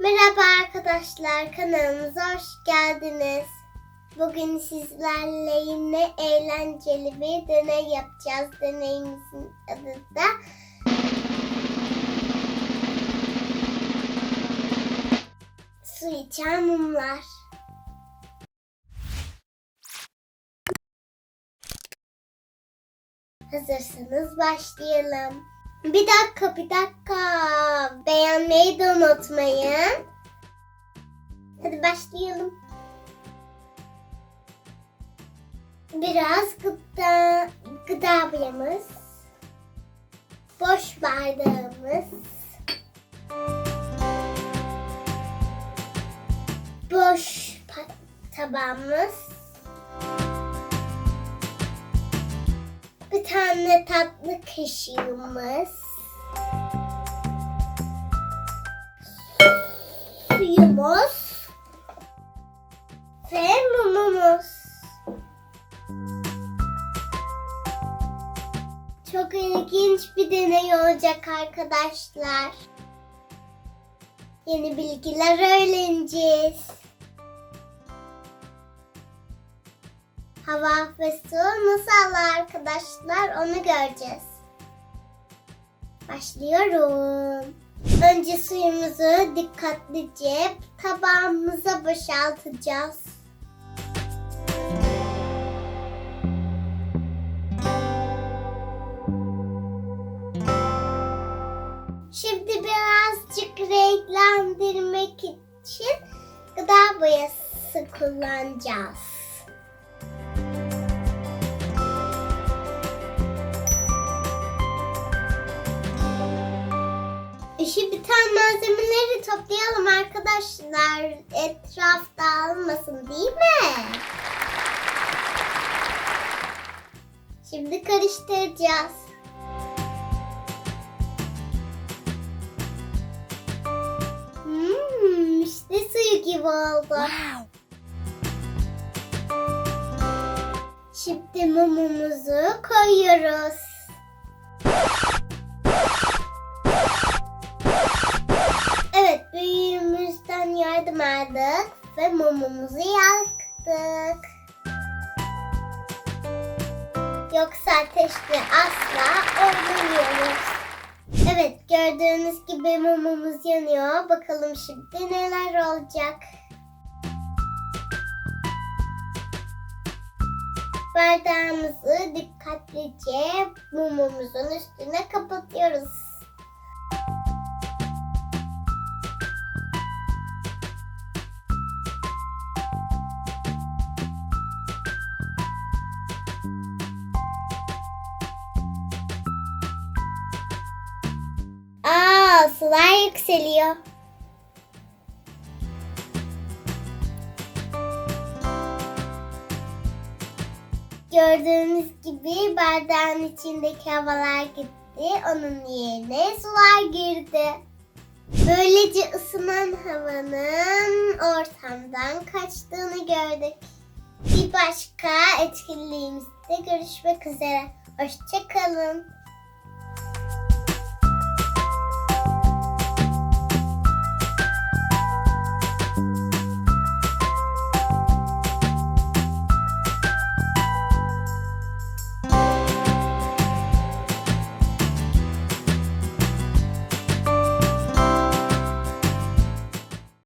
Merhaba arkadaşlar, kanalımıza hoş geldiniz. Bugün sizlerle yine eğlenceli bir deney yapacağız. Deneyimizin adı da su içen mumlar. Hazırsanız başlayalım. Bir dakika, bir dakika. Beğenmeyi de unutmayın. Hadi başlayalım. Biraz gıda, gıda boyamız. Boş bardağımız. Boş tabağımız. Tane tatlı kaşığımız. Suyumuz. Ve mumumuz. Çok ilginç bir deney olacak arkadaşlar. Yeni bilgiler öğreneceğiz. Hava ve su nasıl arkadaşlar onu göreceğiz. Başlıyorum. Önce suyumuzu dikkatlice tabağımıza boşaltacağız. Şimdi birazcık renklendirmek için gıda boyası kullanacağız. Malzemeleri toplayalım arkadaşlar. Etraf dağılmasın değil mi? Şimdi karıştıracağız. Hmm, işte suyu gibi oldu. Şimdi mumumuzu koyuyoruz. Büyüğümüzden yardım aldık ve mumumuzu yaktık. Yoksa ateşle asla oynamıyoruz. Evet, gördüğünüz gibi mumumuz yanıyor. Bakalım şimdi neler olacak. Bardağımızı dikkatlice mumumuzun üstüne kapatıyoruz. Aa, sular yükseliyor. Gördüğünüz gibi bardağın içindeki havalar gitti. Onun yerine sular girdi. Böylece ısınan havanın ortamdan kaçtığını gördük. Bir başka etkinliğimizde görüşmek üzere. Hoşçakalın.